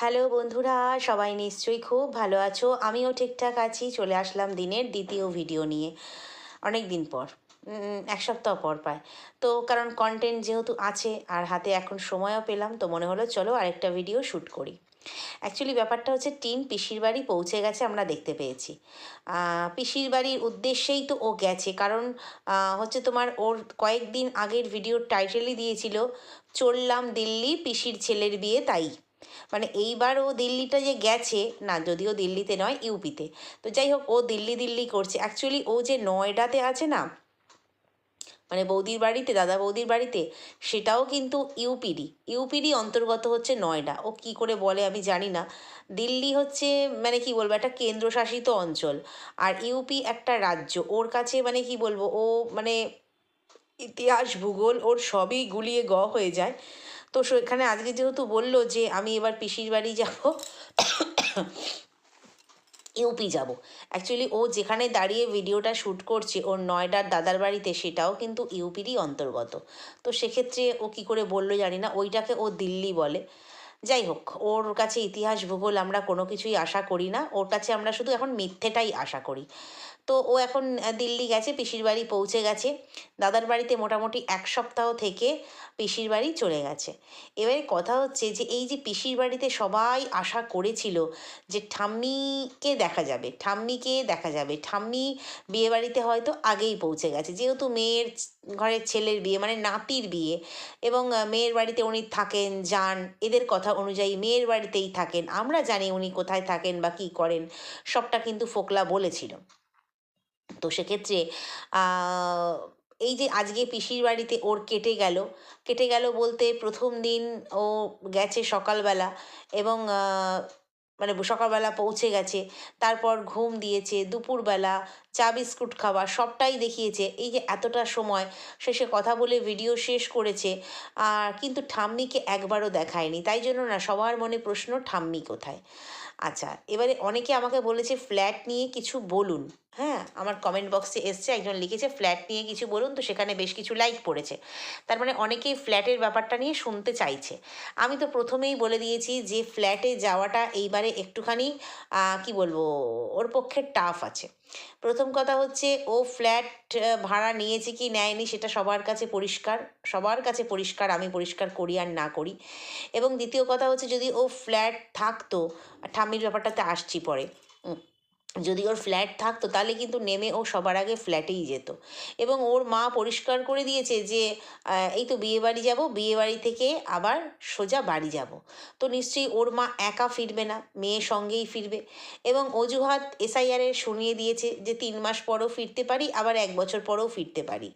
Hello বন্ধুরা, সবাই নিশ্চয়ই খুব ভালো আছো। আমিও ঠিকঠাক আছি, চলে আসলাম দিনের দ্বিতীয় ভিডিও নিয়ে। অনেক দিন পর এক সপ্তাহ পর পায় তো কারণ কন্টেন্ট যেহেতু আছে আর হাতে এখন সময়ও পেলাম, তো মনে হলো চলো আরেকটা ভিডিও শ্যুট করি। অ্যাকচুয়ালি ব্যাপারটা হচ্ছে টিন পিসির বাড়ি পৌঁছে গেছে, আমরা দেখতে পেয়েছি। পিসির বাড়ির উদ্দেশ্যেই তো ও গেছে, কারণ হচ্ছে তোমার ওর কয়েকদিন আগের ভিডিওর টাইটেলই দিয়েছিল, চললাম দিল্লি, পিসির ছেলের বিয়ে, তাই। মানে এইবার ও দিল্লিটা যে গেছে, না যদিও দিল্লিতে নয়, ইউপিতে। তো যাই হোক, ও দিল্লি দিল্লি করছে। অ্যাকচুয়ালি ও যে নয়ডাতে আছে না মানে বৌদির বাড়িতে, দাদা বৌদির বাড়িতে, সেটাও কিন্তু ইউপিডি ইউপিডি অন্তর্গত হচ্ছে নয়ডা। ও কি করে বলে আমি জানি না। দিল্লি হচ্ছে মানে কি বলব, একটা কেন্দ্রশাসিত অঞ্চল। আর ইউপি একটা রাজ্য। ওর কাছে মানে কি বলব, ও মানে ইতিহাস, ভূগোল, ওর সবই গুলিয়ে গ হয়ে যায়। তো সেখানে আজকে যেহেতু বলল যে আমি এবার পিসির বাড়ি যাব, ইউপি যাব। অ্যাকচুয়ালি ও যেখানে দাঁড়িয়ে ভিডিওটা শ্যুট করছে, ওর নয়ডার দাদার বাড়িতে সেটাও কিন্তু ইউপিরই অন্তর্গত। তো সেক্ষেত্রে ও কি করে বলল জানি না, ওইটাকে ও দিল্লি বলে। যাই হোক, ওর কাছে ইতিহাস, ভূগোল আমরা কোনো কিছুই আশা করি না। ওর কাছে আমরা শুধু এখন মিথ্যেটাই আশা করি। তো ও এখন দিল্লি গেছে, পিসির বাড়ি পৌঁছে গেছে। দাদার বাড়িতে মোটামুটি এক সপ্তাহ থেকে পিসির বাড়ি চলে গেছে। এবারে কথা হচ্ছে যে, এই যে পিসির বাড়িতে সবাই আশা করেছিল যে ঠাম্মিকে দেখা যাবে, ঠাম্মিকে দেখা যাবে। ঠাম্মি বিয়ে বাড়িতে হয়তো আগেই পৌঁছে গেছে। যেহেতু মেয়ের ঘরের ছেলের বিয়ে মানে নাতির বিয়ে এবং মেয়ের বাড়িতে উনি থাকেন, যান, এদের কথা অনুযায়ী মেয়ের বাড়িতেই থাকেন। আমরা জানি উনি কোথায় থাকেন বা কী করেন, সবটা কিন্তু ফোকলা বলেছিল। তো সেক্ষেত্রে এই যে আজকে পিসির বাড়িতে ওর কেটে গেল। কেটে গেল বলতে প্রথম দিন ও গেছে সকালবেলা এবং মানে সকালবেলা পৌঁছে গেছে। তারপর ঘুম দিয়েছে, দুপুরবেলা চা, বিস্কুট খাওয়া সবটাই দেখিয়েছে। এই যে এতটা সময় শেষে কথা বলে ভিডিও শেষ করেছে আর কিন্তু ঠাম্মিকে একবারও দেখায়নি। তাই জন্য না সবার মনে প্রশ্ন, ঠাম্মি কোথায়? আচ্ছা এবারে অনেকে আমাকে বলেছে, ফ্ল্যাট নিয়ে কিছু বলুন। হ্যাঁ আমার কমেন্ট বক্সে এসছে, একজন লিখেছে ফ্ল্যাট নিয়ে কিছু বলুন তো, সেখানে বেশ কিছু লাইক পড়েছে। তার মানে অনেকেই ফ্ল্যাটের ব্যাপারটা নিয়ে শুনতে চাইছে। আমি তো প্রথমেই বলে দিয়েছি যে ফ্ল্যাটে যাওয়াটা এইবারে একটুখানি কি বলব, ওর পক্ষে টাফ আছে। প্রথম কথা হচ্ছে, ও ফ্ল্যাট ভাড়া নিয়েছে কি নেয়নি, সেটা সবার কাছে পরিষ্কার, সবার কাছে পরিষ্কার, আমি পরিষ্কার করি আর না করি। এবং দ্বিতীয় কথা হচ্ছে, যদি ও ফ্ল্যাট থাকতো, ঠাম্মির ব্যাপারটাতে আসছি পরে। যদি ওর ফ্ল্যাট থাকতো, তাহলে কিন্তু নেমে ও সবার আগে ফ্ল্যাটেই যেত। এবং ওর মা পরিষ্কার করে দিয়েছে যে এই তো বিয়ে বাড়ি যাব, বিয়ে বাড়ি থেকে আবার সোজা বাড়ি যাব। তো নিশ্চয়ই ওর মা একা ফিরবে না, মেয়ের সঙ্গেই ফিরবে। এবং অজুহাত এসআইআরের শুনিয়ে দিয়েছে যে, তিন মাস পরও ফিরতে পারি, আবার এক বছর পরেও ফিরতে পারি।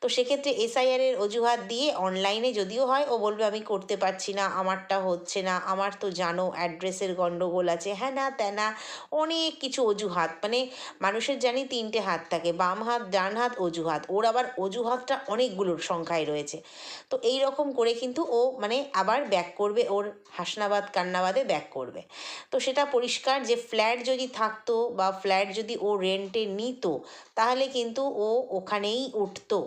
তো সেক্ষেত্রে এসআইআরের অজুহাত দিয়ে অনলাইনে যদিও হয়, ও বলবে, আমি করতে পারছি না, আমারটা হচ্ছে না, আমার তো জানো অ্যাড্রেসের গণ্ডগোল আছে। হ্যাঁ না ত্যানা অনেক কিছু অজুহাত। মানে মানুষের জানি তিনটে হাত থাকে, বাম হাত, ডান হাত, অজুহাত। ওর আবার অজুহাতটা অনেকগুলোর সংখ্যায় রয়েছে। তো এই রকম করে কিন্তু ও মানে আবার ব্যাক করবে, ওর হাসনাবাদ, কান্নাবাদে ব্যাক করবে। তো সেটা পরিষ্কার যে ফ্ল্যাট যদি থাকতো বা ফ্ল্যাট যদি ও রেন্টে নিত, তাহলে কিন্তু ও ওখানেই উঠতো।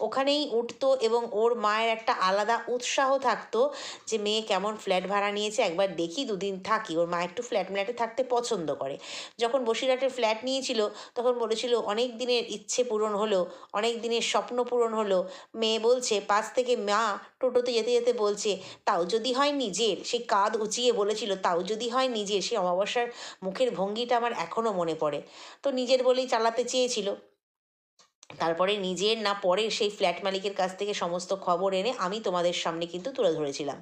ওখানেই উঠতো এবং ওর মায়ের একটা আলাদা উৎসাহ থাকতো যে মেয়ে কেমন ফ্ল্যাট ভাড়া নিয়েছে, একবার দেখি দুদিন থাকি। ওর মা একটু ফ্ল্যাট ফ্ল্যাটে থাকতে পছন্দ করে। যখন বসিরহাটের ফ্ল্যাট নিয়েছিল, তখন বলেছিল, অনেক দিনের ইচ্ছে পূরণ হলো, অনেক দিনের স্বপ্ন পূরণ হলো। মেয়ে বলছে, পাশ থেকে মা টোটোতে যেতে যেতে বলছে, তাও যদি হয় নিজের। সেই কাঁধ উঁচিয়ে বলেছিল, তাও যদি হয় নিজের। সেই অমাবস্যার মুখের ভঙ্গিটা আমার এখনও মনে পড়ে। তো নিজের বলেই চালাতে চেয়েছিল। তারপরে নিজের না পরে সেই ফ্ল্যাট মালিকের কাছ থেকে সমস্ত খবর এনে আমি তোমাদের সামনে কিন্তু তুলে ধরেছিলাম।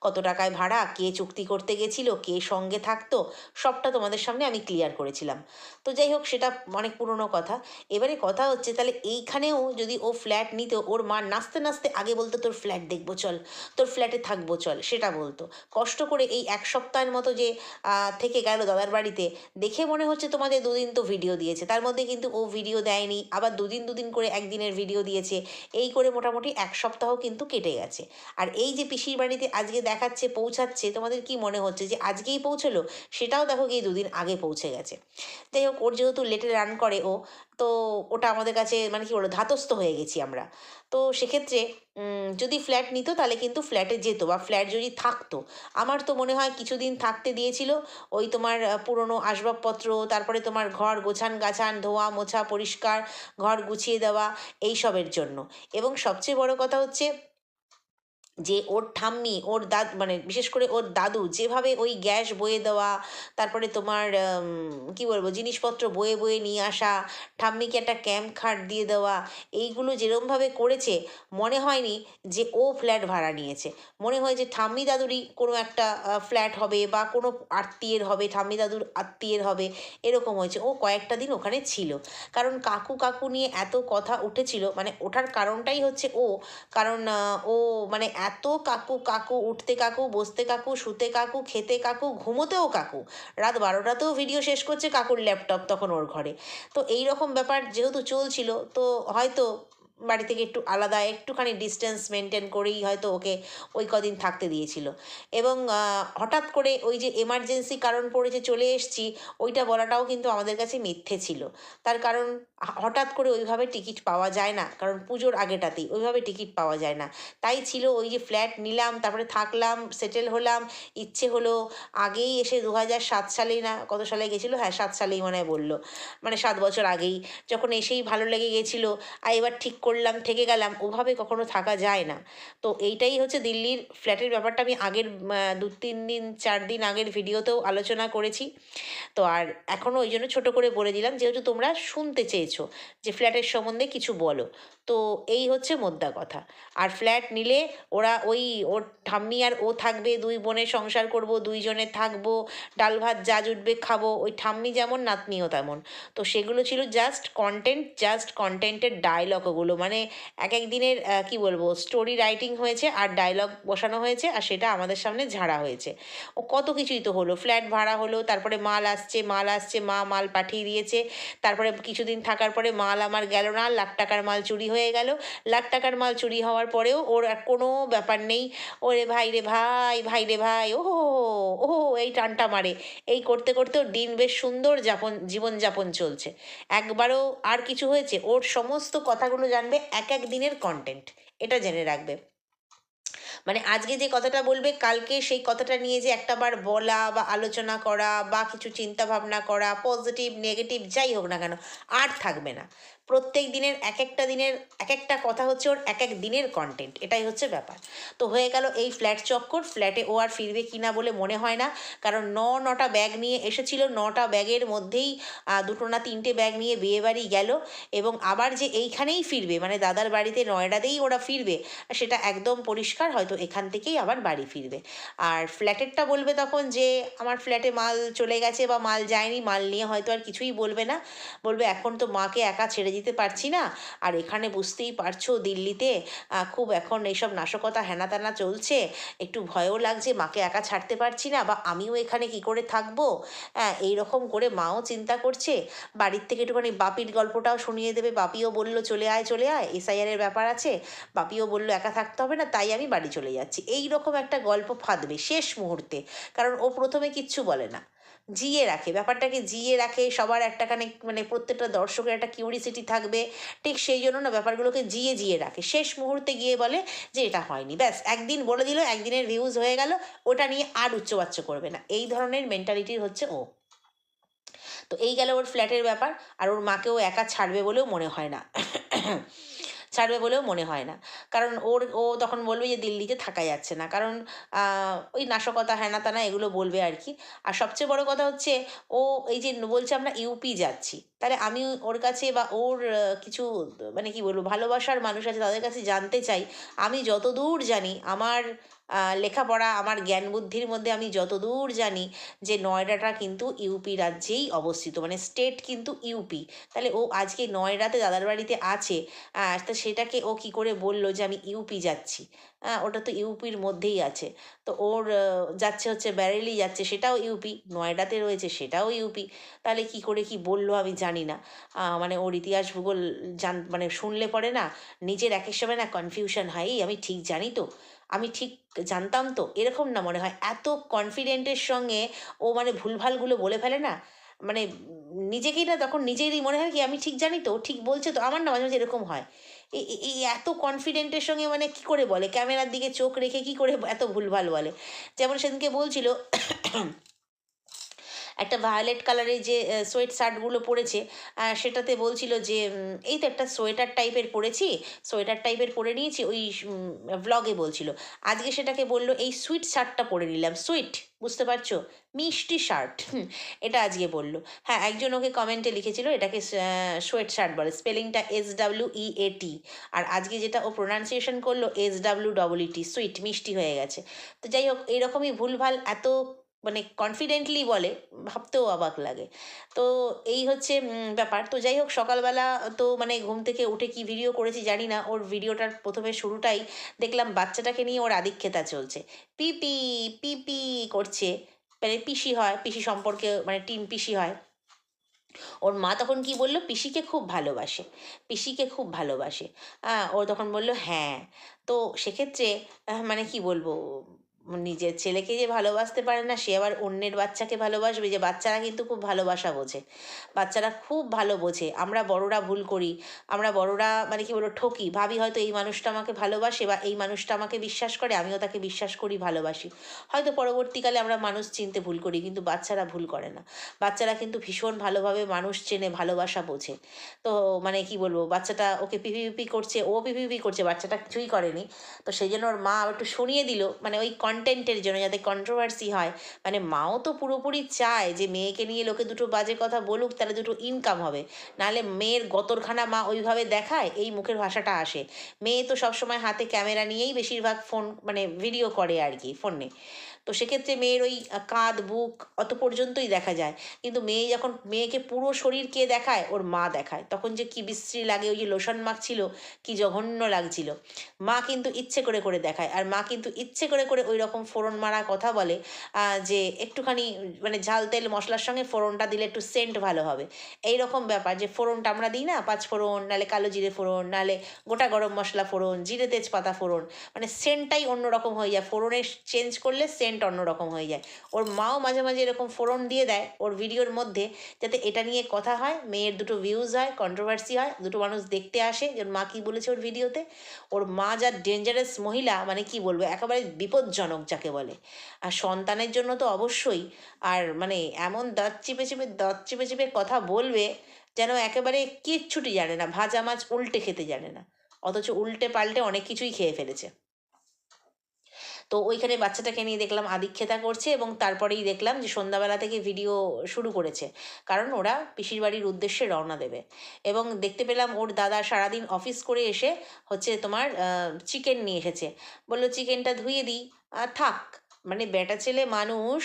কত টাকায় ভাড়া, কে চুক্তি করতে গেছিল, কে সঙ্গে থাকতো, সবটা তোমাদের সামনে আমি ক্লিয়ার করেছিলাম। তো যাই হোক, সেটা অনেক পুরনো কথা। এবারে কথা হচ্ছে, তাহলে এইখানেও যদি ও ফ্ল্যাট নিত, ওর মা নাচতে নাচতে আগে বলতো, তোর ফ্ল্যাট দেখব, চল। তোর ফ্ল্যাটে থাকব, চল। সেটা বলতো। কষ্ট করে এই এক সপ্তাহের মতো যে থেকে গেল দাদার বাড়িতে, দেখে মনে হচ্ছে তোমাদের দুদিন তো ভিডিও দিয়েছে। তার মধ্যে কিন্তু ও ভিডিও দেয়নি, আবার দুদিন দুদিন করে একদিনের ভিডিও দিয়েছে। এই করে মোটামুটি এক সপ্তাহ কিন্তু কেটে গেছে। আর এই যে পিসির বাড়িতে আজকে দেখাচ্ছে, পৌঁছাচ্ছে, তোমাদের কি মনে হচ্ছে যে আজকেই পৌঁছলো? সেটাও দেখো গিয়ে দুদিন আগে পৌঁছে গেছে। যাই হোক, ওর যেহেতু লেটে রান করে ও তো ওটা আমাদের কাছে মানে কি বলব ধাতস্থ হয়ে গেছি আমরা। তো সেক্ষেত্রে যদি ফ্ল্যাট নিত তাহলে কিন্তু ফ্ল্যাটে যেত বা ফ্ল্যাট যদি থাকতো। আমার তো মনে হয় কিছুদিন থাকতে দিয়েছিল। ওই তোমার পুরনো আসবাবপত্র, তারপরে তোমার ঘর গোছান গাছান, ধোয়া মোছা পরিষ্কার, ঘর গুছিয়ে দেওয়া, এইসবের জন্য। এবং সবচেয়ে বড় কথা হচ্ছে যে ওর ঠাম্মি, ওর দাদ মানে বিশেষ করে ওর দাদু যেভাবে ওই গ্যাস বয়ে দেওয়া, তারপরে তোমার কি বলব, জিনিসপত্র বয়ে বয়ে নিয়ে আসা, ঠাম্মিকে একটা ক্যাম্প খাট দিয়ে দেওয়া, এইগুলো যেরমভাবে করেছে, মনে হয়নি যে ও ফ্ল্যাট ভাড়া নিয়েছে। মনে হয় যে ঠাম্মি দাদুরই কোনো একটা ফ্ল্যাট হবে বা কোনো আত্মীয়ের হবে, ঠাম্মি দাদুর আত্মীয়ের হবে, এরকম হয়েছে। ও কয়েকটা দিন ওখানে ছিল। কারণ কাকু কাকু নিয়ে এত কথা উঠেছিল মানে ওঠার কারণটাই হচ্ছে ও। কারণ ও মানে এত কাকু কাকু, উঠতে কাকু, বসতে কাকু, শুতে কাকু, খেতে কাকু, ঘুমোতেও কাকু। রাত বারোটাতেও ভিডিও শেষ করছে কাকুর ল্যাপটপ তখন ওর ঘরে। তো এই রকম ব্যাপার যেহেতু চলছিল, তো হয়তো বাড়ি থেকে একটু আলাদা, একটুখানি ডিস্টেন্স মেনটেন করেই হয়তো ওকে ওই কদিন থাকতে দিয়েছিল। এবং হঠাৎ করে ওই যে এমার্জেন্সি কারণ পড়েছে চলে এসছি, ওইটা বলাটাও কিন্তু আমাদের কাছে মিথ্যে ছিল। তার কারণ, হঠাৎ করে ওইভাবে টিকিট পাওয়া যায় না, কারণ পুজোর আগেটাতেই ওইভাবে টিকিট পাওয়া যায় না। তাই ছিল ওই যে ফ্ল্যাট নিলাম, তারপরে থাকলাম সেটেল হলাম, ইচ্ছে হলো আগেই এসে দু হাজার সাত সালেই না, কত সালে গেছিল? হ্যাঁ সাত সালেই মনে হয় বলল। মানে সাত বছর আগেই, যখন এসেই ভালো লেগে গেছিল আর এবার ঠিক করলাম, থেকে গেলাম, ওভাবে কখনো থাকা যায় না। তো এইটাই হচ্ছে দিল্লির ফ্ল্যাটের ব্যাপারটা। আমি আগের দু তিন দিন, চার দিন আগের ভিডিওতেও আলোচনা করেছি। তো আর এখনও ওই জন্য ছোটো করে বলে দিলাম, যেহেতু তোমরা শুনতে চেয়েছো যে ফ্ল্যাটের সম্বন্ধে কিছু বলো। তো এই হচ্ছে মোদ্দা কথা। আর ফ্ল্যাট নিলে ওরা ওই, ওর ঠাম্মি আর ও থাকবে, দুই বোনের সংসার করব দুইজনে থাকব, ডাল ভাত যা জুটবে খাব, ওই ঠাম্মি যেমন, নাতনিও তেমন। তো সেগুলো ছিল জাস্ট কন্টেন্ট জাস্ট কন্টেন্টের ডায়লগ ওগুলো মানে এক এক দিনের কি বলব স্টোরি রাইটিং হয়েছে আর ডায়লগ বসানো হয়েছে আর সেটা আমাদের সামনে ঝাড়া হয়েছে। ও কত কিছুই তো হলো ফ্ল্যাট ভাড়া হলো, তারপরে মাল আসছে মাল আসছে, মা মাল পাঠিয়ে দিয়েছে, তারপরে কিছুদিন থাকার পরে মাল আমার গেল না, লাখ টাকার মাল চুরি হয়ে গেল। লাখ টাকার মাল চুরি হওয়ার পরেও ওর আর কোনো ব্যাপার নেই। ওরে ভাই রে ভাই ভাই রে ভাই ও ও এই টানটা মারে। এই করতে করতে ওর দিন বেশ সুন্দর যাপন, জীবনযাপন চলছে। একবারও আর কিছু হয়েছে? ওর সমস্ত কথাগুলো জানবে এক এক দিনের কন্টেন্ট এটা জেনে রাখবে। মানে আজকে যে কথাটা বলবে, কালকে সেই কথাটা নিয়ে যে একটাবার বলা বা আলোচনা করা বা কিছু চিন্তা ভাবনা করা পজিটিভ নেগেটিভ যাই হোক না কেন, আর থাকবে না। প্রত্যেক দিনের এক একটা দিনের এক একটা কথা হচ্ছে ওর এক এক দিনের কন্টেন্ট এটাই হচ্ছে ব্যাপার। তো হয়ে গেল এই ফ্ল্যাট চক্কর ফ্ল্যাটে ও আর ফিরবে কি না বলে মনে হয় না, কারণ ন, নটা ব্যাগ নিয়ে এসেছিল, নটা ব্যাগের মধ্যেই দুটো না তিনটে ব্যাগ নিয়ে বিয়ে বাড়ি গেল, এবং আবার যে এইখানেই ফিরবে মানে দাদার বাড়িতে নয়ডাতেই ওরা ফিরবে, সেটা একদম পরিষ্কার, হয়তো এখান থেকেই আবার বাড়ি ফিরবে। আর ফ্ল্যাটেরটা বলবে তখন যে, আমার ফ্ল্যাটে মাল চলে গেছে বা মাল যায়নি, মাল নিয়ে হয়তো আর কিছুই বলবে না। বলবে, এখন তো মাকে একা ছেড়ে দিতে পারছি না। আর এখানে বুঝতেই পারছ দিল্লিতে খুব এখন এইসব নাশকতা হেনা তেনা চলছে। একটু ভয়ও লাগছে, মাকে একা ছাড়তে পারছি না বা আমিও এখানে কি করে থাকব? হ্যাঁ এইরকম করে মাও চিন্তা করছে। বাড়ির থেকে একটুখানি বাপির গল্পটাও শুনিয়ে দেবে। বাপিও বলল, চলে আয় চলে আয়। এসআইআরের ব্যাপার আছে। বাপিও বলল, একা থাকতে হবে না, তাই আমি বাড়ি চলে যাচ্ছি। এই রকম একটা গল্প ফাঁদবে শেষ মুহূর্তে। কারণ ও প্রথমে কিচ্ছু বলে না। জিয়ে রাখে। ব্যাপারটাকে জিয়ে রাখে, সবার একটা খানে মানে প্রত্যেকটা দর্শকের একটা কিউরিসিটি থাকবে। ঠিক সেই জন্য না ব্যাপারগুলোকে জিয়ে জিয়ে রাখে। শেষ মুহূর্তে গিয়ে বলে যে, এটা হয়নি। ব্যাস, একদিন বলে দিল, একদিনের ভিউজ হয়ে গেল, ওটা নিয়ে আর উচ্চবাচ্য করবে না। এই ধরনের মেন্টালিটির হচ্ছে ও। তো এই গেল ওর ফ্ল্যাটের ব্যাপার, আর ওর মাকেও একা ছাড়বে বলেও মনে হয় না। ছাড়বে বলেও মনে হয় না। কারণ ওর, ও তখন বলবে যে দিল্লিতে থাকা যাচ্ছে না। কারণ ওই নাশকতা হ্যানা তানা এগুলো বলবে আর কি। আর সবচেয়ে বড় কথা হচ্ছে, ও এই যে বলছে আমরা ইউপি যাচ্ছি। তাহলে আমি ওর কাছে বা ওর কিছু মানে কি বলব, ভালোবাসার মানুষ আছে, তাদের কাছে জানতে চাই। আমি যত দূর জানি, আমার লেখাপড়া আমার জ্ঞান বুদ্ধির মধ্যে আমি যতদূর জানি যে নয়ডাটা কিন্তু ইউপি রাজ্যেই অবস্থিত মানে স্টেট কিন্তু ইউপি। তাহলে ও আজকে নয়ডাতে দাদার বাড়িতে আছে তা সেটাকে ও কি করে বলল যে আমি ইউপি যাচ্ছি? হ্যাঁ ওটা তো ইউপির মধ্যেই আছে। তো ওর যাচ্ছে হচ্ছে ব্যারেলি, যাচ্ছে সেটাও ইউপি, নয়ডাতে রয়েছে সেটাও ইউপি। তাহলে কি করে কি বলল আমি জানি না। মানে ওর ইতিহাস ভূগোল জান মানে শুনলে পরে না, নিজের একের সময় না কনফিউশন হয় আমি ঠিক জানি তো। আমি ঠিক জানতাম তো, এরকম না মনে হয়। এত কনফিডেন্টের সঙ্গে ও মানে ভুলভালগুলো বলে ফেলে না মানে নিজেকেই না তখন নিজেরই মনে হয় কি আমি ঠিক জানি তো ঠিক বলছে তো, আমার না মাঝে মাঝে এরকম হয়। এই এত কনফিডেন্টের সঙ্গে মানে কি করে বলে? ক্যামেরার দিকে চোখ রেখে কি করে এত ভুলভাল বলে? যেমন সেদিনকে বলছিল একটা ভায়োলেট কালারের যে সোয়েট শার্টগুলো পরেছে সেটাতে বলছিল যে এই তো একটা সোয়েটার টাইপের পরেছি সোয়েটার টাইপের পরে নিয়েছি, ওই ব্লগে বলছিল। আজকে সেটাকে বলল, এই সুইট শার্টটা পরে নিলাম। সুইট বুঝতে পারছ? মিষ্টি শার্ট এটা আজকে বলল। হ্যাঁ একজন ওকে কমেন্টে লিখেছিল, এটাকে সোয়েট শার্ট বলে স্পেলিংটা এস ডাব্লিউ ই এ টি আর আজকে যেটা ও প্রোনাউন্সিয়েশন করল S W double T sweet মিষ্টি হয়ে গেছে। তো যাই হোক এইরকমই ভুলভাল এত মানে কনফিডেন্টলি বলে ভাবতেও অবাক লাগে। তো এই হচ্ছে ব্যাপার। তো যাই হোক সকালবেলা তো মানে ঘুম থেকে উঠে কি ভিডিও করেছি জানি না। ওর ভিডিওটার প্রথমে শুরুটাই দেখলাম বাচ্চাটাকে নিয়ে ওর আদিক্ষেতা চলছে। পিপি পিপি করছে। মানে পিসি হয় পিসি সম্পর্কে মানে টিন পিসি হয়। ওর মা তখন কি বলল পিসিকে খুব ভালোবাসে পিসিকে খুব ভালোবাসে। আহ, ও তখন বলল হ্যাঁ। তো সেক্ষেত্রে মানে কি বলব নিজের ছেলেকে যে ভালোবাসতে পারে না, সে আবার অন্যের বাচ্চাকে ভালোবাসবে যে বাচ্চারা কিন্তু খুব ভালোবাসা বোঝে। বাচ্চারা খুব ভালো বোঝে। আমরা বড়রা ভুল করি, আমরা বড়রা মানে কি বলব, ঠকি। ভাবি হয়তো এই মানুষটা আমাকে ভালোবাসে বা এই মানুষটা আমাকে বিশ্বাস করে, আমিও তাকে বিশ্বাস করি, ভালোবাসি। হয়তো পরবর্তীকালে আমরা মানুষ চিনতে ভুল করি, কিন্তু বাচ্চারা ভুল করে না। বাচ্চারা কিন্তু ভীষণ ভালোভাবে মানুষ চেনে, ভালোবাসা বোঝে। তো মানে কি বলব, বাচ্চাটা ওকে পিপিপি করছে, ও পিপিপি করছে, বাচ্চাটা কিছুই করেনি। তো সেই জন্য ওর মা একটু শুনিয়ে দিল মানে ওই কন্টেন্টের জন্য যাতে কন্ট্রোভার্সি হয়। মানে মাও তো পুরোপুরি চায় যে মেয়েকে নিয়ে লোকে দুটো বাজে কথা বলুক, তাহলে দুটো ইনকাম হবে। নাহলে মেয়ের গতরখানা মা ওইভাবে দেখায়, এই মুখের ভাষাটা আসে। মেয়ে তো সবসময় হাতে ক্যামেরা নিয়েই বেশিরভাগ ফোন মানে ভিডিও করে আর কি ফোনে তো সেক্ষেত্রে মেয়ের ওই কাঁধ, বুক অত পর্যন্তই দেখা যায়। কিন্তু মেয়ে যখন, মেয়েকে পুরো শরীর কে দেখায়, ওর মা দেখায়, তখন যে কি বিশ্রী লাগে, ওই যে লোশন মাখছিল কি জঘন্য লাগছিল। মা কিন্তু ইচ্ছে করে করে দেখায়, আর মা কিন্তু ইচ্ছে করে করে ওই রকম ফোড়ন মারা কথা বলে যে একটুখানি মানে ঝাল তেল মশলার সঙ্গে ফোড়নটা দিলে একটু সেন্ট ভালো হবে। এই রকম ব্যাপার, যে ফোড়নটা আমরা দিই না, পাঁচ ফোড়ন, নালে কালো জিরে ফোড়ন, নালে গোটা গরম মশলা ফোড়ন, জিরে তেজপাতা ফোড়ন মানে সেন্টটাই অন্যরকম হয়ে যায়। ফোড়নে চেঞ্জ করলে সেন্ট অন্যরকম হয়ে যায়। ওর মাও মাঝে মাঝে এরকম ফোড়ন দিয়ে দেয় ওর ভিডিওর মধ্যে, যাতে এটা নিয়ে কথা হয়, মেয়ের দুটো ভিউজ হয় কন্ট্রোভার্সি হয়, দুটো মানুষ দেখতে আসে যে মা কী বলেছে ওর ভিডিওতে। ওর মা যা ডেঞ্জারাস মহিলা মানে কি বলব, একেবারে বিপজ্জনক যাকে বলে। আর সন্তানের জন্য তো অবশ্যই, আর মানে এমন দাঁত চিপে চিপে, দাঁত চিপে চিপে কথা বলবে, যেন একেবারে কিচ্ছুটি জানে না, ভাজা মাছ উল্টে খেতে জানে না। অথচ উল্টে পাল্টে অনেক কিছুই খেয়ে ফেলেছে। তো ওইখানে বাচ্চাটাকে নিয়ে দেখলাম আদিক্ষেতা করছে এবং তারপরেই দেখলাম যে সন্ধ্যাবেলা থেকে ভিডিও শুরু করেছে। কারণ ওরা পিসির বাড়ির উদ্দেশ্যে রওনা দেবে। এবং দেখতে পেলাম ওর দাদা সারাদিন অফিস করে এসে হচ্ছে তোমার চিকেন নিয়ে এসেছে। বলল চিকেনটা ধুয়ে দিই। থাক। মানে বেটা ছেলে মানুষ,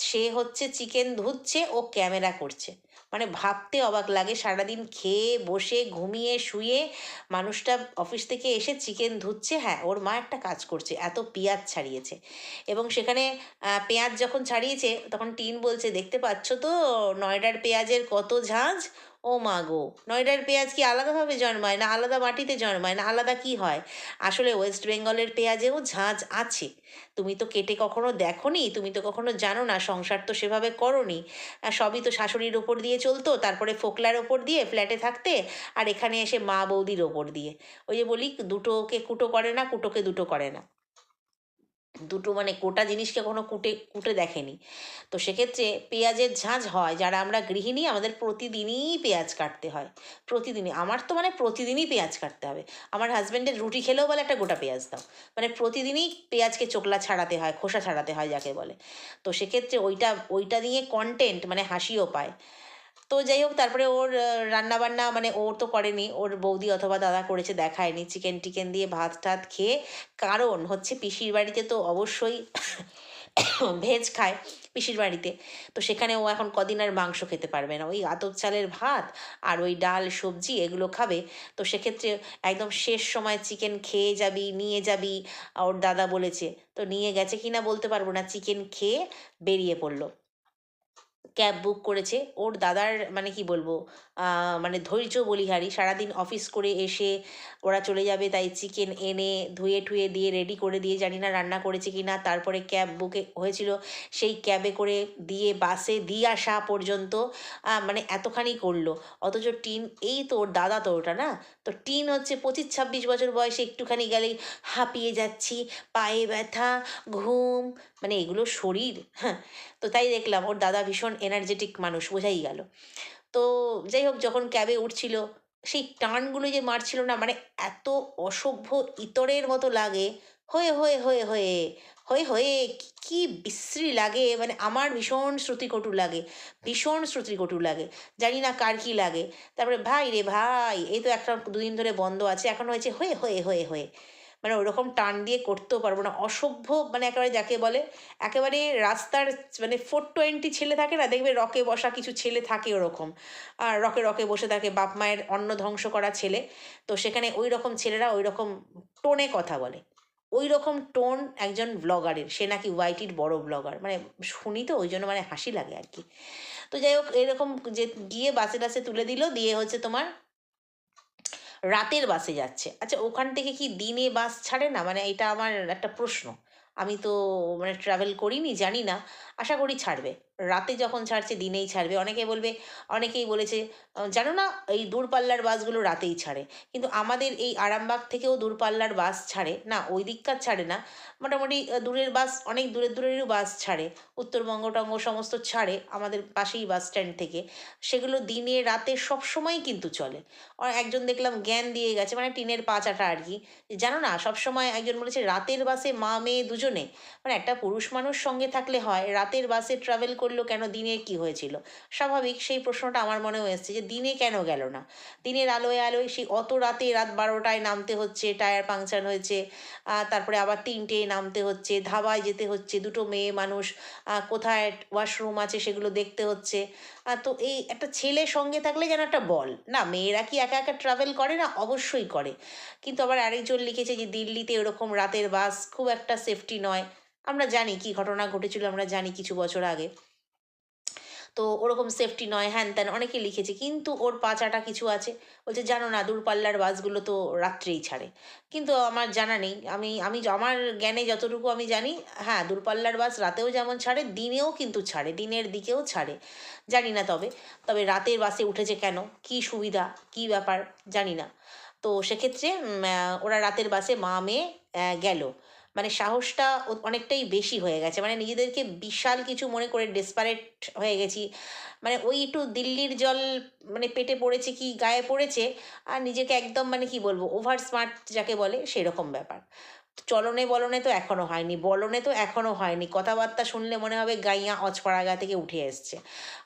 সে হচ্ছে চিকেন ধুচ্ছে, ও ক্যামেরা করছে। মানে ভাবতে অবাক লাগে। সারাদিন খেয়ে, বসে, ঘুমিয়ে, শুয়ে মানুষটা অফিস থেকে এসে চিকেন ধুচ্ছে হ্যাঁ ওর মা একটা কাজ করছে, এত পেঁয়াজ ছাড়িয়েছে। এবং সেখানে পেঁয়াজ যখন ছাড়িয়েছে, তখন টিন বলছে, দেখতে পাচ্ছ তো, নয়ডার পেঁয়াজের কত ঝাঁঝ ও মা গো, নয়ডার পেঁয়াজ কি আলাদাভাবে জন্মায় না আলাদা মাটিতে জন্মায় না আলাদা কি হয়? আসলে ওয়েস্ট বেঙ্গলের পেঁয়াজেও ঝাঁঝ আছে। তুমি তো কেটে কখনো দেখোনি? তুমি তো কখনো জানো না, সংসার তো সেভাবে করনি। সবই তো শাশুড়ির ওপর দিয়ে চলতো, তারপরে ফোকলার ওপর দিয়ে ফ্ল্যাটে থাকতে আর এখানে এসে মা বৌদির ওপর দিয়ে। ওই যে বলি, দুটোকে কুটো করে না, কুটোকে দুটো করে না। দুটো মানে কোটা জিনিসকে কোনো কুটে কুটে দেখেনি। তো সেক্ষেত্রে পেঁয়াজের ঝাঁঝ হয়, যারা আমরা গৃহিণী, আমাদের প্রতিদিনই পেঁয়াজ কাটতে হয়। প্রতিদিনই, আমার তো মানে প্রতিদিনই পেঁয়াজ কাটতে হবে। আমার হাজব্যান্ডের রুটি খেলেও বলে একটা গোটা পেঁয়াজ দাও। মানে প্রতিদিনই পেঁয়াজকে চোকলা ছাড়াতে হয়, খোসা ছাড়াতে হয় যাকে বলে। তো সেক্ষেত্রে ওইটা ওইটা নিয়ে কন্টেন্ট মানে হাসিও পায়। তো যাই হোক, তারপরে ওর রান্না বান্না মানে ও তো করেনি, ওর বৌদি অথবা দাদা করেছে, দেখায়নি। চিকেন টিকেন দিয়ে ভাত টাত খেয়ে, কারণ হচ্ছে পিসির বাড়িতে তো অবশ্যই ভেজ খায় পিসির বাড়িতে। তো সেখানে ও এখন কদিন আর মাংস খেতে পারবে না। ওই আতপ চালের ভাত আর ওই ডাল সবজি এগুলো খাবে। তো সেক্ষেত্রে একদম শেষ সময় চিকেন খেয়ে যাবি, নিয়ে যাবি ওর দাদা বলেছে। তো নিয়ে গেছে কি না বলতে পারব না। চিকেন খেয়ে বেরিয়ে পড়ল। ক্যাব বুক করেছে। ওর দাদার মানে কি বলব মানে ধৈর্য বলিহারি। সারাদিন অফিস করে এসে ওরা চলে যাবে, তাই চিকেন এনে, ধুয়ে ঠুয়ে দিয়ে রেডি করে দিয়ে, জানি না রান্না করেছে কি না। তারপরে ক্যাব বুকে হয়েছিল। সেই ক্যাবে করে দিয়ে বাসে দিয়ে আসা পর্যন্ত মানে এতখানি করল। অথচ টিন, এই তো ওর দাদা তো ওটা না? তো টিন হচ্ছে পঁচিশ ছাব্বিশ বছর বয়সে একটুখানি গেলেই হাঁপিয়ে যাচ্ছি। পায়ে ব্যথা, ঘুম মানে এগুলো শরীর হ্যাঁ। তো তাই দেখলাম ওর দাদা ভীষণ এনার্জেটিক মানুষ, বোঝাই গেল। তো যাই হোক, যখন ক্যাবে উঠছিল, সেই টানগুলো যে মারছিল না মানে এত অসভ্য ইতরের মতো লাগে, হয়ে হয়ে হয়ে হয়ে হয়ে হয়ে কি- বিশ্রী লাগে মানে আমার ভীষণ শ্রুতিকটু লাগে, ভীষণ শ্রুতিকটু লাগে, জানি না কার কি লাগে। তারপরে, ভাই রে ভাই, এই তো একটা দুদিন ধরে বন্ধ আছে, এখন হয়েছে, হয়ে হয়ে হয়ে হয়ে। মানে ওরকম টান দিয়ে করতেও পারব না। অসভ্য মানে একেবারে যাকে বলে, একেবারে রাস্তার মানে ফোর টোয়েন্টি ছেলে থাকে না, দেখবে রকে বসা কিছু ছেলে থাকে ওরকম। আর রকে রকে বসে থাকে বাপ মায়ের অন্ন ধ্বংস করা ছেলে। তো সেখানে ওই রকম ছেলেরা ওই রকম টোনে কথা বলে। ওই রকম টোন একজন ব্লগারের সে নাকি ওয়াইটির বড় ব্লগার মানে শুনি তো, ওই জন্য মানে হাসি লাগে আর কি। তো যাই হোক, এরকম যে গিয়ে বাসে টাসে তুলে দিল, দিয়ে হচ্ছে তোমার রাতের বাসে যাচ্ছে। আচ্ছা ওখান থেকে কি দিনে বাস ছাড়ে না? মানে এটা আমার একটা প্রশ্ন। আমি তো মানে ট্রাভেল করিনি, জানি না। আশা করি ছাড়বে। রাতে যখন ছাড়ছে, দিনেই ছাড়বে। অনেকে বলবে, অনেকেই বলেছে জানো না, এই দূরপাল্লার বাসগুলো রাতেই ছাড়ে। কিন্তু আমাদের এই আরামবাগ থেকেও দূরপাল্লার বাস ছাড়ে। না, ওই দিককার ছাড়ে না। মোটামুটি দূরের বাস, অনেক দূরের দূরেরও বাস ছাড়ে। উত্তরবঙ্গ টঙ্গ সমস্ত ছাড়ে আমাদের পাশেই বাস স্ট্যান্ড থেকে। সেগুলো দিনে, রাতে সব সময়ই কিন্তু চলে। একজন দেখলাম জ্ঞান দিয়ে গেছে মানে টিনের পাচাটা আর কি। জানো না, সবসময় একজন বলেছে, রাতের বাসে মা, মেয়ে দুজনে। মানে একটা পুরুষ মানুষ সঙ্গে থাকলে হয়, রাতের বাসে ট্রাভেল করল কেন? দিনে কি হয়েছিল? স্বাভাবিক সেই প্রশ্নটা আমার মনেও এসছে যে দিনে কেন গেল না? দিনের আলোয় আলোয় সেই অত রাতে রাত বারোটায় নামতে হচ্ছে, টায়ার পাংচার হয়েছে তারপরে আবার তিনটেয় নামতে হচ্ছে, ধাবায় যেতে হচ্ছে, দুটো মেয়ে মানুষ কোথায় ওয়াশরুম আছে সেগুলো দেখতে হচ্ছে। তো এই একটা ছেলে সঙ্গে থাকলে যেন একটা বল। না, মেয়েরা কি একা একা ট্রাভেল করে? না, অবশ্যই করে। কিন্তু আবার আরেকজন লিখেছে যে দিল্লিতে এরকম রাতের বাস খুব একটা সেফটি নয়। আমরা জানি কি ঘটনা ঘটেছিল, আমরা জানি কিছু বছর আগে। তো ওরকম সেফটি নয়, হ্যান ত্যান অনেকে লিখেছে, কিন্তু ওর পাচাটা কিছু আছে। বলছে, জানো না, দূরপাল্লার বাসগুলো তো রাত্রেই ছাড়ে। কিন্তু আমার জানা নেই, আমি আমি আমার জ্ঞানে যতটুকু আমি জানি হ্যাঁ দূরপাল্লার বাস রাতেও যেমন ছাড়ে, দিনেও কিন্তু ছাড়ে, দিনের দিকেও ছাড়ে। জানি না তবে তবে রাতের বাসে উঠেছে কেন, কি সুবিধা, কি ব্যাপার, জানি না। তো সেক্ষেত্রে ওরা রাতের বাসে মা, মেয়ে গেল। মানে সাহসটা অনেকটাই বেশি হয়ে গেছে। মানে নিজেদেরকে বিশাল কিছু মনে করে ডেসপারেট হয়ে গেছি। মানে ওই একটু দিল্লির জল মানে পেটে পড়েছে কি গায়ে পড়েছে, আর নিজেকে একদম মানে কি বলব ওভার স্মার্ট যাকে বলে সেরকম ব্যাপার। চলনে বলনে তো এখনও হয়নি, বলনে তো এখনও হয়নি। কথাবার্তা শুনলে মনে হবে গাইয়া অজপাড়াগা থেকে উঠে এসছে।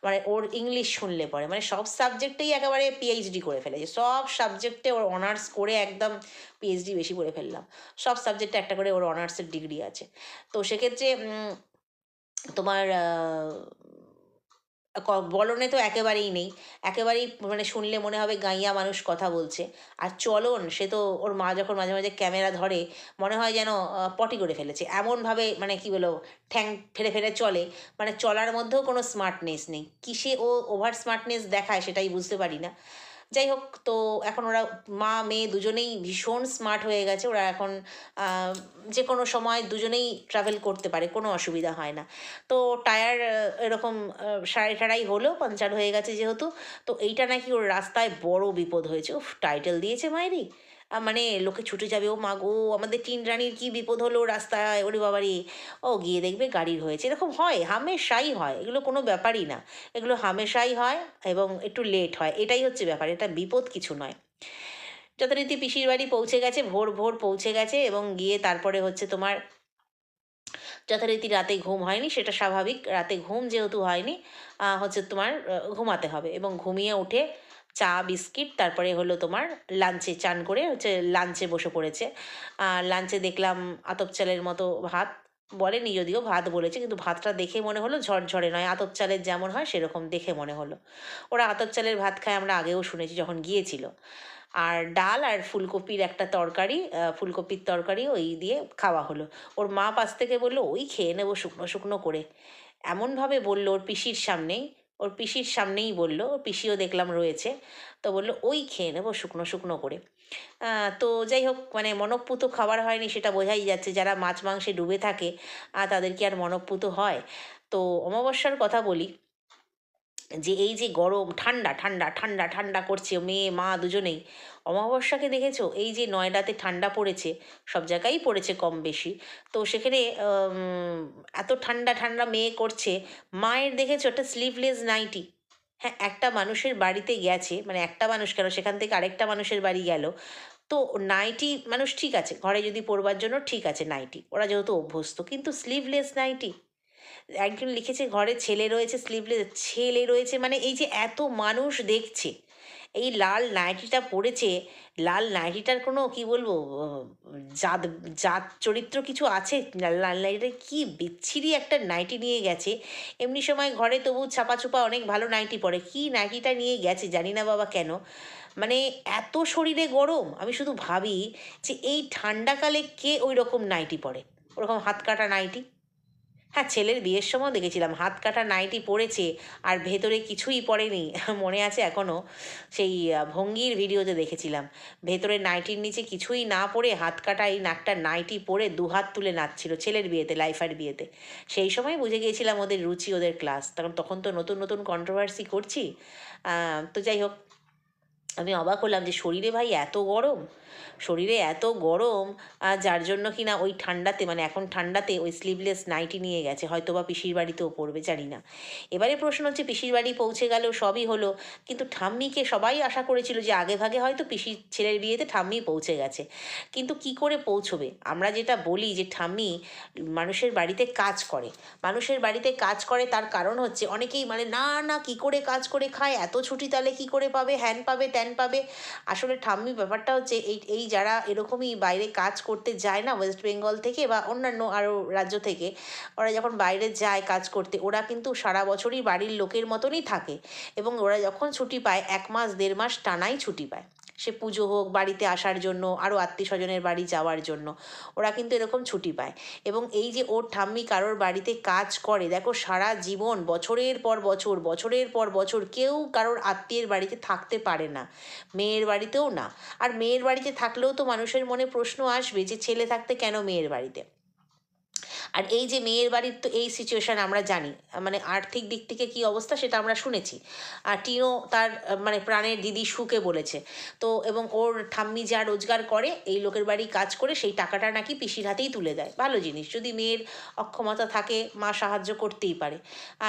মানে ওর ইংলিশ শুনলে পরে মানে সব সাবজেক্টেই একেবারে পিএইচডি করে ফেলেছে। সব সাবজেক্টে ওর অনার্স করে একদম পিএইচডি বেশি করে ফেললাম। সব সাবজেক্টে একটা করে ওর অনার্সের ডিগ্রি আছে। তো সেক্ষেত্রে তোমার বলনে তো একেবারেই নেই। একেবারেই মানে শুনলে মনে হবে গাইয়া মানুষ কথা বলছে। আর চলন, সে তো ওর মা যখন মাঝে মাঝে ক্যামেরা ধরে, মনে হয় যেন পটি করে ফেলেছে। এমনভাবে মানে কি বলো ঠ্যাং ফেলে ফেলে চলে। মানে চলার মধ্যেও কোনো স্মার্টনেস নেই। কিসে ও ওভার স্মার্টনেস দেখায় সেটাই বুঝতে পারি না। যাই হোক তো এখন ওরা মা মেয়ে দুজনেই ভীষণ স্মার্ট হয়ে গেছে। ওরা এখন যে কোনো সময় দুজনেই ট্রাভেল করতে পারে কোনো অসুবিধা হয় না। তো টায়ার এরকম সাড়ে সারাই হলেও হলো পাঞ্চার হয়ে গেছে যেহেতু তো এইটা নাকি ওর রাস্তায় বড় বিপদ হয়েছে। উফ টাইটেল দিয়েছে মায়েরি আহ, মানে লোকে ছুটে যাবে, ও মা গো, আমাদের টিন রানীর কি বিপদ হলো রাস্তায়? ওরে বাবারি! ও গিয়ে দেখবে গাড়ির হয়েছে। এরকম হয়, হামেশাই হয়। এগুলো কোনো ব্যাপারই না। এগুলো হামেশাই হয় এবং একটু লেট হয়। এটাই হচ্ছে ব্যাপার। এটা বিপদ কিছু নয়। যথারীতি পিসির বাড়ি পৌঁছে গেছে, ভোর ভোর পৌঁছে গেছে এবং গিয়ে তারপরে হচ্ছে তোমার যথারীতি রাতে ঘুম হয়নি, সেটা স্বাভাবিক। রাতে ঘুম যেহেতু হয়নি হচ্ছে তোমার ঘুমাতে হবে এবং ঘুমিয়ে উঠে চা, বিস্কিট, তারপরে হলো তোমার লাঞ্চে, চান করে হচ্ছে লাঞ্চে বসে পড়েছে। লাঞ্চে দেখলাম আতপ চালের মতো ভাত বলেনি যদিও, ভাত বলেছে, কিন্তু ভাতটা দেখে মনে হলো ঝরঝরে নয়, আতপ চালের যেমন হয় সেরকম দেখে মনে হলো। ওরা আতপ চালের ভাত খায় আমরা আগেও শুনেছি যখন গিয়েছিল। আর ডাল আর ফুলকপির একটা তরকারি ফুলকপির তরকারি ওই দিয়ে খাওয়া হলো। ওর মা পাশ থেকে বলল, ওই খেয়ে নেব শুকনো শুকনো করে। এমনভাবে বলল ওর পিসির সামনেই। ওর পিসির সামনেই বলল, ওর পিসিও দেখলাম রয়েছে। তো বলল, ওই খেয়ে নেব শুকনো শুকনো করে। তো যাই হোক মানে মনপ্পুত খাবার হয়নি সেটা বোঝাই যাচ্ছে। যারা মাছ মাংসে ডুবে থাকে আর তাদের কি আর মনপ্পুত হয়? তো অমাবস্যার কথা বলি। যে এই যে গরম, ঠান্ডা ঠান্ডা ঠান্ডা ঠান্ডা করছে মেয়ে মা দুজনেই। অমাবস্যাকে দেখেছ? এই যে নয়ডাতে ঠান্ডা পড়েছে, সব জায়গায়ই পড়েছে কম বেশি। তো সেখানে এত ঠান্ডা ঠান্ডা মেয়ে করছে, মায়ের দেখেছ? একটা স্লিভলেস নাইটি হ্যাঁ একটা মানুষের বাড়িতে গেছে মানে একটা মানুষ কেন? সেখান থেকে আরেকটা মানুষের বাড়ি গেল। তো নাইটি মানুষ ঠিক আছে, ঘরে যদি পরবার জন্য ঠিক আছে নাইটি ওরা যেহেতু অভ্যস্ত, কিন্তু স্লিভলেস নাইটি একজন লিখেছে, ঘরে ছেলে রয়েছে স্লিভলেস ছেলে রয়েছে। মানে এই যে এত মানুষ দেখছে, এই লাল নাইটিটা পড়েছে লাল নাইটিটার কোনো কি বলব, জাত জাত চরিত্র কিছু আছে? লাল নাইটিটা কি বিচ্ছিরি একটা নাইটি নিয়ে গেছে। এমনি সময় ঘরে তবু ছাপা চুপা অনেক ভালো নাইটি পরে। কি নাইটিটা নিয়ে গেছে জানি না বাবা কেন? মানে এত শরীরে গরম, আমি শুধু ভাবি যে এই ঠান্ডাকালে কে ওই রকম নাইটি পরে? ওরকম হাত কাটা নাইটি? হ্যাঁ ছেলের বিয়ের সময় দেখেছিলাম। হাত কাটা নাইটি পরেছে আর ভেতরে কিছুই পড়েনি মনে আছে এখনও সেই ভঙ্গির ভিডিওতে দেখেছিলাম। ভেতরে নাইটির নিচে কিছুই না পরে হাত কাটা এই নাকটা নাইটি পরে দু হাত তুলে নাচছিল ছেলের বিয়েতে, লাইফার বিয়েতে। সেই সময় বুঝে গিয়েছিলাম ওদের রুচি, ওদের ক্লাস। তখন তখন তো নতুন নতুন কন্ট্রোভার্সি করছি। তো যাই হোক, আমি অবাক হলাম যে শরীরে ভাই এত গরম? শরীরে এত গরম যার জন্য কি না ওই ঠান্ডাতে মানে এখন ঠান্ডাতে ওই স্লিভলেস নাইটি নিয়ে গেছে হয়তো বা পিসির বাড়িতেও পড়বে, জানি না। এবারে প্রশ্ন হচ্ছে, পিসির বাড়ি পৌঁছে গেল, সবই হলো। কিন্তু ঠাম্মিকে সবাই আশা করেছিল যে আগে ভাগে হয়তো পিসির ছেলের বিয়েতে ঠাম্মি পৌঁছে গেছে। কিন্তু কি করে পৌঁছবে? আমরা যেটা বলি যে ঠাম্মি মানুষের বাড়িতে কাজ করে। মানুষের বাড়িতে কাজ করে তার কারণ হচ্ছে, অনেকেই মানে না না, কি করে কাজ করে খায়? এত ছুটি তাহলে কি করে পাবে? হ্যান পাবে, ত্যান পাবে? আসলে ঠাম্মি ব্যাপারটা হচ্ছে, এই এই যারা এরকমই বাইরে কাজ করতে যায় না ওয়েস্ট বেঙ্গল থেকে বা অন্যান্য আরও রাজ্য থেকে, ওরা যখন বাইরে যায় কাজ করতে, ওরা কিন্তু সারা বছরই বাড়ির লোকের মতনই থাকে এবং ওরা যখন ছুটি পায়, এক মাস, দেড় মাস টানাই ছুটি পায়। সে পুজো হোক, বাড়িতে আসার জন্য আরও আত্মীয় স্বজনের বাড়ি যাওয়ার জন্য, ওরা কিন্তু এরকম ছুটি পায়। এবং এই যে ওর ঠাম্মি কারোর বাড়িতে কাজ করে, দেখো সারা জীবন, বছরের পর বছর, বছরের পর বছর কেউ কারোর আত্মীয়ের বাড়িতে থাকতে পারে না। মেয়ের বাড়িতেও না। আর মেয়ের বাড়িতে থাকলেও তো মানুষের মনে প্রশ্ন আসবে যে ছেলে থাকতে কেন মেয়ের বাড়িতে? আর এই যে মেয়ের বাড়ির তো এই সিচুয়েশান আমরা জানি। মানে আর্থিক দিক থেকে কি অবস্থা সেটা আমরা শুনেছি। আর টিনো তার মানে প্রাণের দিদি সুকে বলেছে। তো এবং ওর ঠাম্মি যা রোজগার করে, এই লোকের বাড়ি কাজ করে সেই টাকাটা নাকি পিসির হাতেই তুলে দেয়। ভালো জিনিস, যদি মেয়ের অক্ষমতা থাকে, মা সাহায্য করতেই পারে।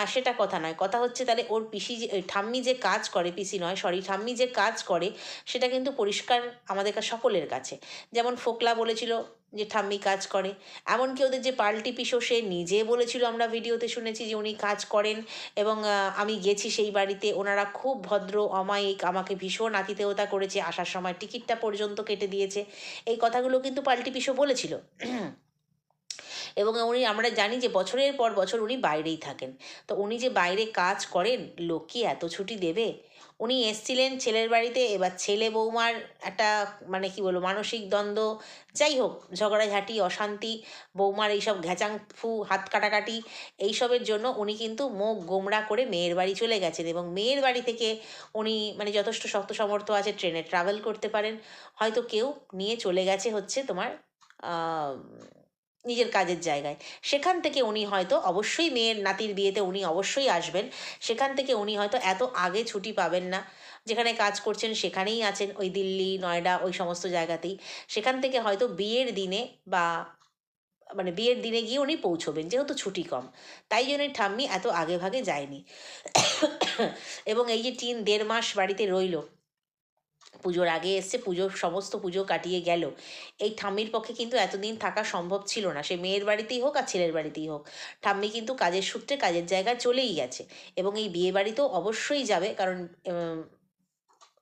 সেটা কথা নয়। কথা হচ্ছে তাহলে ওর পিসি ঠাম্মি যে কাজ করে, পিসি নয় সরি ঠাম্মি যে কাজ করে, সেটা কিন্তু পরিষ্কার আমাদের সকলের কাছে। যেমন ফোকলা বলেছিল যে ঠাম্মি কাজ করে। এমনকি ওদের যে পাল্টি পিসো, সে নিজে বলেছিল, আমরা ভিডিওতে শুনেছি যে উনি কাজ করেন এবং আমি গেছি সেই বাড়িতে। ওনারা খুব ভদ্র, অমায়িক, আমাকে ভীষণ আতিথেয়তা করেছে। আসার সময় টিকিটটা পর্যন্ত কেটে দিয়েছে। এই কথাগুলো কিন্তু পাল্টি পিসো বলেছিল। এবং উনি, আমরা জানি যে বছরের পর বছর উনি বাইরেই থাকেন। তো উনি যে বাইরে কাজ করেন, লোক কি এত ছুটি দেবে? উনি এসছিলেন ছেলের বাড়িতে, এবার ছেলে বৌমার একটা মানে কি বলব, মানসিক দ্বন্দ্ব। যাই হোক, ঝগড়াঝাঁটি, অশান্তি, বৌমার এইসব ঘ্যাচাং ফু, হাত কাটাকাটি, এইসবের জন্য উনি কিন্তু মুখ গোমড়া করে মেয়ের বাড়ি চলে গেছেন এবং মেয়ের বাড়ি থেকে উনি মানে যথেষ্ট শক্ত সামর্থ্য আছে, ট্রেনে ট্রাভেল করতে পারেন। হয়তো কেউ নিয়ে চলে গেছে হচ্ছে তোমার নিজের কাজের জায়গায়। সেখান থেকে উনি হয়তো অবশ্যই মেয়ের নাতির বিয়েতে উনি অবশ্যই আসবেন। সেখান থেকে উনি হয়তো এত আগে ছুটি পাবেন না। যেখানে কাজ করছেন সেখানেই আছেন, ওই দিল্লি, নয়ডা, ওই সমস্ত জায়গাতেই। সেখান থেকে হয়তো বিয়ের দিনে বা মানে বিয়ের দিনে গিয়ে উনি পৌঁছবেন, যেহেতু ছুটি কম। তাই জন্য ঠাম্মি এত আগে ভাগে যায়নি। এবং এই যে তিন, দেড় মাস বাড়িতে রইল পুজোর আগে এসছে পুজোর সমস্ত পুজো কাটিয়ে গেল। এই ঠাম্মির পক্ষে কিন্তু এতদিন থাকা সম্ভব ছিল না। সে মেয়ের বাড়িতেই হোক আর ছেলের বাড়িতেই হোক। ঠাম্মি কিন্তু কাজের সূত্রে কাজের জায়গায় চলেই গেছে এবং এই বিয়ে বাড়িতেও অবশ্যই যাবে কারণ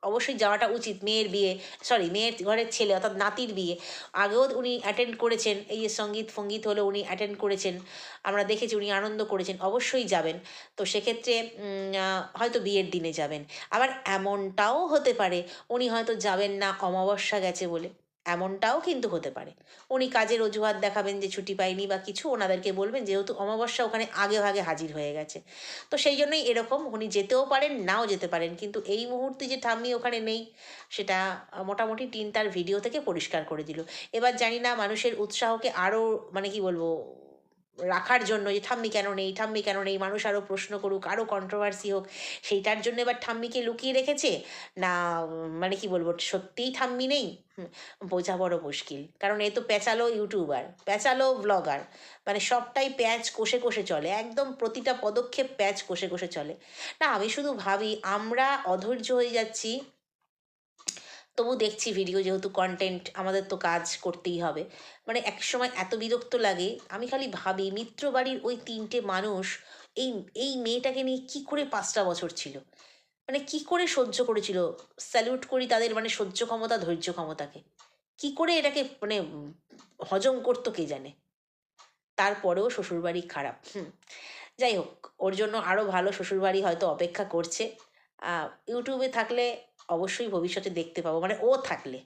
অবশ্যই যাওয়াটা উচিত, মেয়ের বিয়ে সরি মেয়ের ঘরের ছেলে অর্থাৎ নাতির বিয়ে। আগেও উনি অ্যাটেন্ড করেছেন, এই যে সংগীত ফঙ্গীত হলে উনি অ্যাটেন্ড করেছেন, আমরা দেখেছি উনি আনন্দ করেছেন, অবশ্যই যাবেন। তো সেক্ষেত্রে হয়তো বিয়ের দিনে যাবেন। আবার এমনটাও হতে পারে, উনি হয়তো যাবেন না, অমাবস্যা গেছে বলে। এমনটাও কিন্তু হতে পারে। উনি কাজের অজুহাত দেখাবেন যে ছুটি পাইনি বা কিছু, ওনাদেরকে বলবেন যেহেতু অমাবস্যা ওখানে আগে ভাগে হাজির হয়ে গেছে। তো সেই জন্যই এরকম উনি যেতেও পারেন, নাও যেতে পারেন। কিন্তু এই মুহূর্তে যে ঠাম্মি ওখানে নেই, সেটা মোটামুটি টিন তার ভিডিও থেকে পরিষ্কার করে দিল। এবার জানি না মানুষের উৎসাহকে আরও মানে কি বলব, রাখার জন্য যে ঠাম্মি কেন নেই, ঠাম্মি কেন নেই, মানুষ আরও প্রশ্ন করুক, আরও কন্ট্রোভার্সি হোক, সেইটার জন্য এবার ঠাম্মিকে লুকিয়ে রেখেছে? না মানে কি বলব, সত্যিই ঠাম্মি নেই? বোঝা বড় মুশকিল। কারণ এ তো প্যাচালো ইউটিউবার, প্যাচালো ব্লগার মানে সবটাই প্যাচ কষে কষে চলে, একদম প্রতিটা পদক্ষেপ প্যাচ কষে কষে চলে। না, আমি শুধু ভাবি, আমরা অধৈর্য হয়ে যাচ্ছি, তবু দেখছি ভিডিও যেহেতু কন্টেন্ট আমাদের তো কাজ করতেই হবে। মানে এক সময় এত বিরক্ত লাগে, আমি খালি ভাবি মিত্র বাড়ির ওই তিনটে মানুষ, এই এই মেয়েটাকে নিয়ে কি করে পাঁচটা বছর ছিল? মানে কি করে সহ্য করেছিল? স্যালিউট করি তাদের মানে সহ্য ক্ষমতা, ধৈর্য ক্ষমতাকে। কি করে এটাকে মানে হজম করতো কে জানে? তারপরেও শ্বশুরবাড়ি খারাপ। হুম, যাই হোক, ওর জন্য আরও ভালো শ্বশুরবাড়ি হয়তো অপেক্ষা করছে। ইউটিউবে থাকলে অবশ্যই ভবিষ্যতে দেখতে পাবো। মানে ও থাকলে।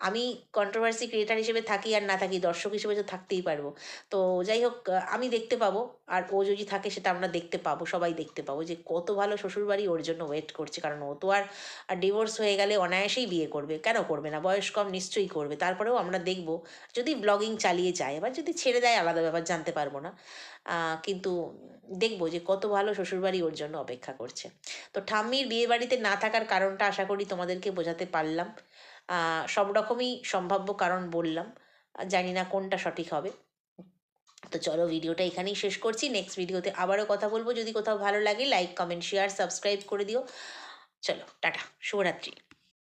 আমি কন্ট্রোভার্সি ক্রিয়েটার হিসেবে থাকি আর না থাকি, দর্শক হিসেবে তো থাকতেই পারব। তো যাই হোক আমি দেখতে পাবো আর ও যদি থাকে সেটা আমরা দেখতে পাবো, সবাই দেখতে পাবো যে কত ভালো শ্বশুরবাড়ি ওর জন্য ওয়েট করছে। কারণ ও তো আর ডিভোর্স হয়ে গেলে অনায়াসেই বিয়ে করবে। কেন করবে না? বয়স কম, নিশ্চয়ই করবে। তারপরেও আমরা দেখব, যদি ব্লগিং চালিয়ে যায়, এবার যদি ছেড়ে দেয়, আলাদা ব্যাপার, জানতে পারব না। কিন্তু দেখব যে কত ভালো শ্বশুরবাড়ি ওর জন্য অপেক্ষা করছে। তো ঠাম্মির বিয়ে বাড়িতে না থাকার কারণটা আশা করি তোমাদেরকে বোঝাতে পারলাম। সব রকমই সম্ভাব্য কারণ বললাম। জানি না কোনটা সঠিক হবে। তো চলো ভিডিওটা এখানেই শেষ করছি। নেক্সট ভিডিওতে আবারও কথা বলব। যদি কোথাও ভালো লাগে লাইক কমেন্ট শেয়ার সাবস্ক্রাইব করে দিও। চলো, টাটা, শুভরাত্রি।